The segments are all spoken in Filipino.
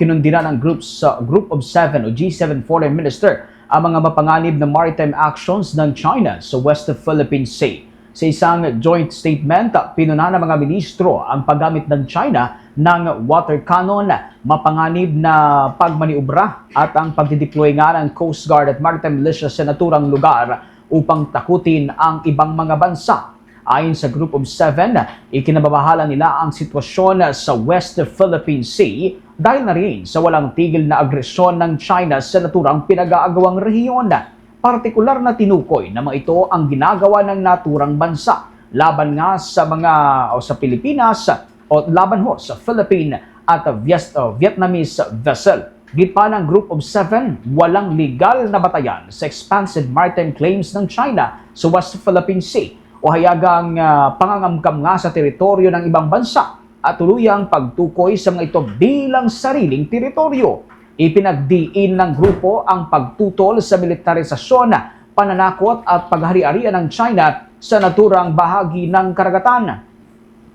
kinundina ng groups, sa Group of Seven o G7 Foreign Minister ang mga mapanganib na maritime actions ng China sa West Philippine Sea. Sa isang joint statement, pinuna ng mga ministro ang paggamit ng China ng water cannon, mapanganib na pagmaniubra at ang pagdideploy nga ng Coast Guard at Maritime Militia sa naturang lugar upang takutin ang ibang mga bansa. Ayon sa Group of Seven, ikinababahala nila ang sitwasyon sa West Philippine Sea dahil na rin sa walang tigil na agresyon ng China sa naturang pinag-aagawang rehiyon. Partikular na tinukoy na mga ito ang ginagawa ng naturang bansa laban nga sa mga o sa Pilipinas o laban ho sa Philippine at Viet- o Vietnamese vessel. Gipa ng Group of Seven, walang legal na batayan sa expansive maritime claims ng China sa West Philippine Sea o hayagang ah, pangangamkam nga sa teritoryo ng ibang bansa at tuluyang pagtukoy sa mga ito bilang sariling teritoryo. Ipinagdiin ng grupo ang pagtutol sa militarisasyon, pananakot at paghari-arian ng China sa naturang bahagi ng karagatan.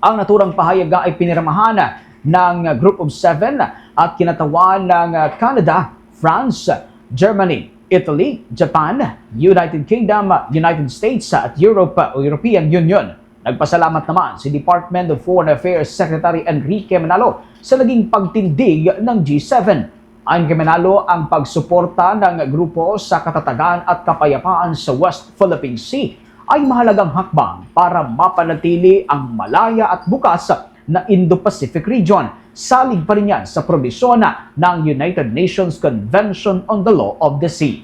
Ang naturang pahayag ay pinirmahan ng Group of Seven at kinatawan ng Canada, France, Germany, Italy, Japan, United Kingdom, United States at Europe o European Union. Nagpasalamat naman si Department of Foreign Affairs Secretary Enrique Manalo sa naging pagtindig ng G7. Ayon kay Manalo, ang pagsuporta ng grupo sa katatagan at kapayapaan sa West Philippine Sea ay mahalagang hakbang para mapanatili ang malaya at bukas na Indo-Pacific region. Salig pa rin yan sa probisyon ng United Nations Convention on the Law of the Sea.